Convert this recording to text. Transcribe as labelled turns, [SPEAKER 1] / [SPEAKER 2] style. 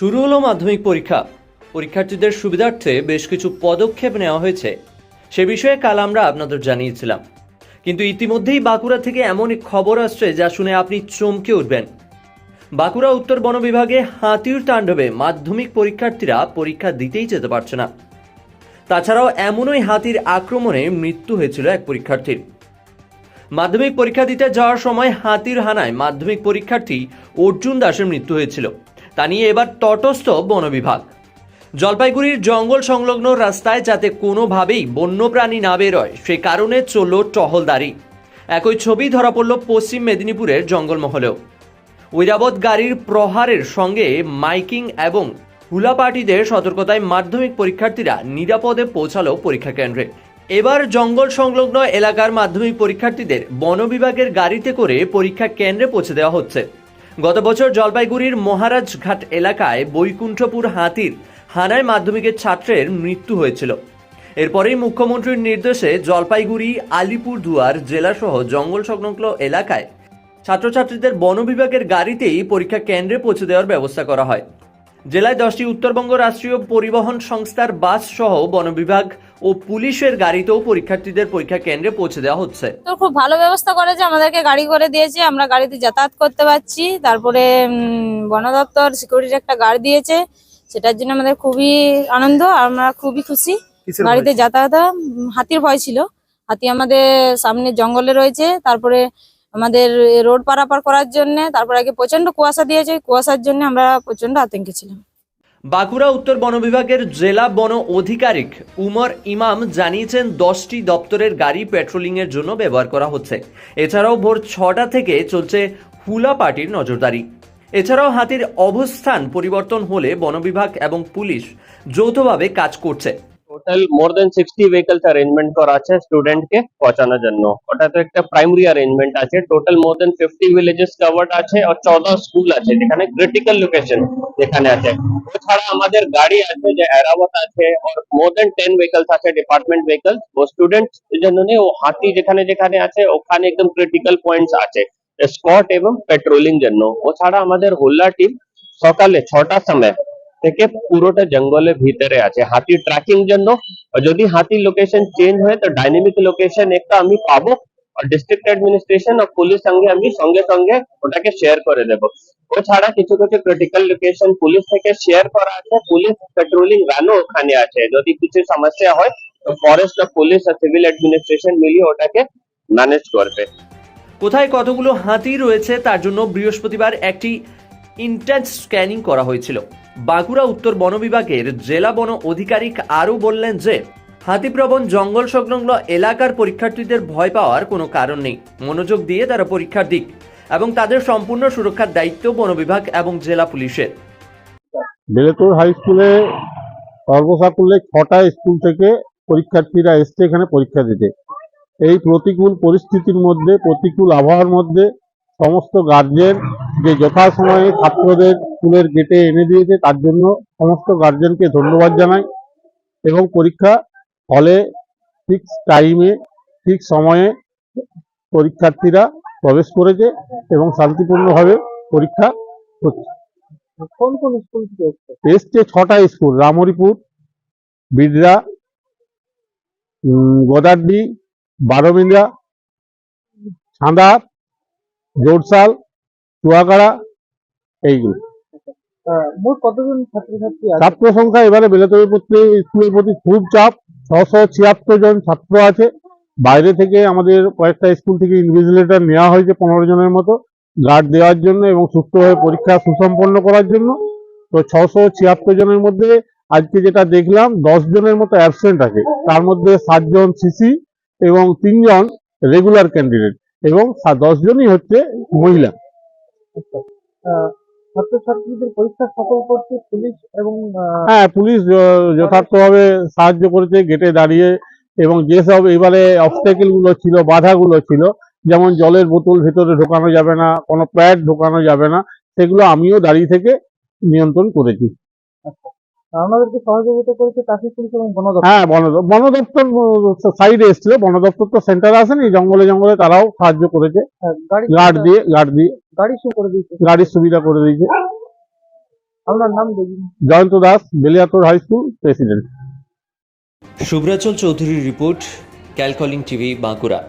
[SPEAKER 1] শুরু হলো মাধ্যমিক পরীক্ষা। পরীক্ষার্থীদের সুবিধার্থে বেশ কিছু পদক্ষেপ নেওয়া হয়েছে। সে বিষয়ে কাল আমরা আপনাদের জানিয়েছিলাম। কিন্তু ইতিমধ্যেই বাঁকুড়া থেকে এমন এক খবর আসছে যা শুনে আপনি চমকে উঠবেন। বাঁকুড়া উত্তর বন বিভাগে হাতির তাণ্ডবে মাধ্যমিক পরীক্ষার্থীরা পরীক্ষা দিতেই যেতে পারছে না। তাছাড়াও এমনই হাতির আক্রমণে মৃত্যু হয়েছিল এক পরীক্ষার্থীর। মাধ্যমিক পরীক্ষা দিতে যাওয়ার সময় হাতির হানায় মাধ্যমিক পরীক্ষার্থী অর্জুন দাসের মৃত্যু হয়েছিল। তা নিয়ে এবার তটস্থ বন বিভাগ। জলপাইগুড়ির জঙ্গল সংলগ্ন রাস্তায় যাতে কোনোভাবেই বন্যপ্রাণী না বেরোয়, সে কারণে চলল টহলদারি। একই ছবি ধরা পড়ল পশ্চিম মেদিনীপুরের জঙ্গলমহলেও। ঐরাবত গাড়ির প্রহারের সঙ্গে মাইকিং এবং হুলাপাটিদের সতর্কতায় মাধ্যমিক পরীক্ষার্থীরা নিরাপদে পৌঁছালো পরীক্ষা কেন্দ্রে। এবার জঙ্গল সংলগ্ন এলাকার মাধ্যমিক পরীক্ষার্থীদের বন বিভাগের গাড়িতে করে পরীক্ষা কেন্দ্রে পৌঁছে দেওয়া হচ্ছে। গত বছর জলপাইগুড়ির মহারাজঘাট এলাকায় বৈকুণ্ঠপুর হাতির হানায় মাধ্যমিকের ছাত্রের মৃত্যু হয়েছিল। এরপরেই মুখ্যমন্ত্রীর নির্দেশে জলপাইগুড়ি, আলিপুরদুয়ার জেলাসহ জঙ্গল সংলগ্ন এলাকায় ছাত্রছাত্রীদের বন বিভাগের গাড়িতেই পরীক্ষা কেন্দ্রে পৌঁছে দেওয়ার ব্যবস্থা করা হয়। জেলায় দশটি উত্তরবঙ্গ রাষ্ট্রীয় পরিবহন সংস্থার বাস সহ বন বিভাগ ও পুলিশের গাড়িতেও পরীক্ষার্থীদের পরীক্ষা কেন্দ্রে পৌঁছে দেওয়া হচ্ছে।
[SPEAKER 2] তো খুব ভালো ব্যবস্থা করেছে আমাদেরকে গাড়ি করে দিয়েছে আমরা গাড়িতে যাতায়াত করতে পারছি। তারপরে উম, বন দপ্তর সিকিউরিটির একটা গাড়ি দিয়েছে সেটার জন্য আমাদের খুবই আনন্দ আর আমরা খুবই খুশি। গাড়িতে যাতায়াত হাতির ভয় ছিল। হাতি আমাদের সামনে জঙ্গলে রয়েছে তারপরে আমাদের রোড পারাপার করার জন্য তারপরে আগে প্রচণ্ড কুয়াশা দিয়েছে কুয়াশার জন্য আমরা প্রচণ্ড আতঙ্কে ছিলাম।
[SPEAKER 1] বাঁকুড়া উত্তর বন বিভাগের জেলা বন অধিকারিক উমর ইমাম জানিয়েছেন দশটি দপ্তরের গাড়ি পেট্রোলিংয়ের জন্য ব্যবহার করা হচ্ছে। এছাড়াও ভোর ছটা থেকে চলছে হুলা পার্টির নজরদারি। এছাড়াও হাতির অবস্থান পরিবর্তন হলে বন বিভাগ এবং পুলিশ যৌথভাবে কাজ করছে।
[SPEAKER 3] Total more than sixty vehicles arrangement করা আছে স্টুডেন্ট কে পৌঁছানোর জন্য ওটা তো একটা প্রাইমারি অ্যারেঞ্জমেন্ট আছে total more than fifty villages covered আছে আর চৌদা স্কুল আছে যেখানে ক্রিটিক্যাল লোকেশন যেখানে আছে এছাড়া আমাদের গাড়ি আছে যে এরাবত আছে আর মোর দেন টেন ভেহিকলস আছে ডিপার্টমেন্ট ভেহিকলস ও স্টুডেন্ট জন্য নেই, ও হাতি যেখানে যেখানে আছে ওখানে একদম ক্রিটিক্যাল পয়েন্টস আছে স্পট এবং পেট্রোলিং জন্য ও ছাড়া আমাদের হোল্লা টিম সকালে ছটার সময় থেকে পুরোটা জঙ্গলের ভিতরে আছে। হাতি ট্র্যাকিং জন্য। যদি হাতির লোকেশন চেঞ্জ হয়, তো ডাইনামিক লোকেশন একটা আমি পাবো। আর ডিস্ট্রিক্ট অ্যাডমিনিস্ট্রেশন আর পুলিশ সঙ্গে আমি সঙ্গে সঙ্গে ওটাকে শেয়ার করে দেবো। ও ছাড়া কিছু কিছু ক্রিটিক্যাল লোকেশন পুলিশ থেকে শেয়ার করা আছে। পুলিশ পেট্রোলিং ভ্যানও ওখানে আছে। যদি কিছু সমস্যা হয়, তো ফরেস্ট আর পুলিশ আর সিভিল অ্যাডমিনিস্ট্রেশন মিলিয়ে ওটাকে ম্যানেজ করবে।
[SPEAKER 1] কোথায় কতগুলো হাতি রয়েছে, তার জন্য বৃহস্পতিবার একটি ইন্টেন্স স্ক্যানিং করা হয়েছিল। বাঁকুড়া উত্তর বন বিভাগের জেলা বন অধিকারিক আরও বললেন যে, হাতিপ্রবণ জঙ্গল সংলগ্ন এলাকার পরীক্ষার্থীদের ভয় পাওয়ার কোনো কারণ নেই। মনোযোগ দিয়ে তারা পরীক্ষার দিক এবং তাদের সম্পূর্ণ সুরক্ষার দায়িত্ব বন বিভাগ এবং জেলা পুলিশের।
[SPEAKER 4] বেলেতোর হাই স্কুলে সর্বসাকুল্যে ছটা স্কুল থেকে পরীক্ষার্থীরা এসছে এখানে পরীক্ষা দিতে। এই প্রতিকূল পরিস্থিতির মধ্যে, প্রতিকূল আবহাওয়ার মধ্যে সমস্ত গার্জেন যে যথাসময়ে ছাত্রদের স্কুলের গেটে এনে দিয়েছে তার জন্য সমস্ত গার্জেনকে ধন্যবাদ জানাই এবং পরীক্ষা হলে ঠিক টাইমে ঠিক সময়ে পরীক্ষার্থীরা প্রবেশ করেছে এবং শান্তিপূর্ণভাবে পরীক্ষা হচ্ছে।
[SPEAKER 5] কোন কোন স্কুল থেকে এসছে?
[SPEAKER 4] ছটা স্কুল রামহরিপুর বিড়রা উম, গোদারডি বারোমিন্দা ছাঁদা জোরসাল চুয়াগাড়া এইগুলো।
[SPEAKER 5] আহ, মোট কতজন ছাত্রছাত্রী
[SPEAKER 4] ছাত্র সংখ্যা এবারে বেলাতবি প্রতি স্কুলের প্রতি খুব চাপ ছশো ছিয়াত্তর জন ছাত্র আছে। বাইরে থেকে আমাদের কয়েকটা স্কুল থেকে ইনভিজিলেটর নেওয়া হয়েছে পনেরো জনের মতো গার্ড দেওয়ার জন্য এবং সুস্থভাবে পরীক্ষা সুসম্পন্ন করার জন্য। তো ছশো ছিয়াত্তর জনের মধ্যে আজকে যেটা দেখলাম দশ জনের মতো অ্যাবসেন্ট আছে। তার মধ্যে সাতজন সিসি এবং তিনজন রেগুলার ক্যান্ডিডেট এবং দশ জনই হচ্ছে মহিলা।
[SPEAKER 5] ছাত্রছাত্রীদের পরীক্ষা সফল করতে পুলিশ এবং
[SPEAKER 4] হ্যাঁ পুলিশ যথার্থভাবে সাহায্য করেছে গেটে দাঁড়িয়ে এবং যেসব এবারে অবস্টেকেলগুলো ছিল বাধাগুলো ছিল যেমন জলের বোতল ভেতরে ঢোকানো যাবে না কোনো প্যাড ঢোকানো যাবে না সেগুলো আমিও দাঁড়িয়ে থেকে নিয়ন্ত্রণ করেছি।
[SPEAKER 5] আমাদেরকে সহযোগিতা করেছে ট্রাফিক পুলিশ এবং বন দপ্তর।
[SPEAKER 4] হ্যাঁ বন বন দপ্তর সাইডে এসেছিল বন দপ্তর তো সেন্টারে আসেনি জঙ্গলে জঙ্গলে তারাও সাহায্য করেছে।
[SPEAKER 5] হ্যাঁ, গাড়ি
[SPEAKER 4] গার্ড দিয়ে গার্ড দিয়ে।
[SPEAKER 5] গাড়ি করে দিয়েছে।
[SPEAKER 4] গাড়ির সুবিধা করে দিয়েছে।
[SPEAKER 5] আপনার নাম
[SPEAKER 4] Jayanta Das Beliator high school president.
[SPEAKER 1] Shubhrachal চৌধুরীর রিপোর্ট ক্যালকলিং টিভি বাঁকুড়া।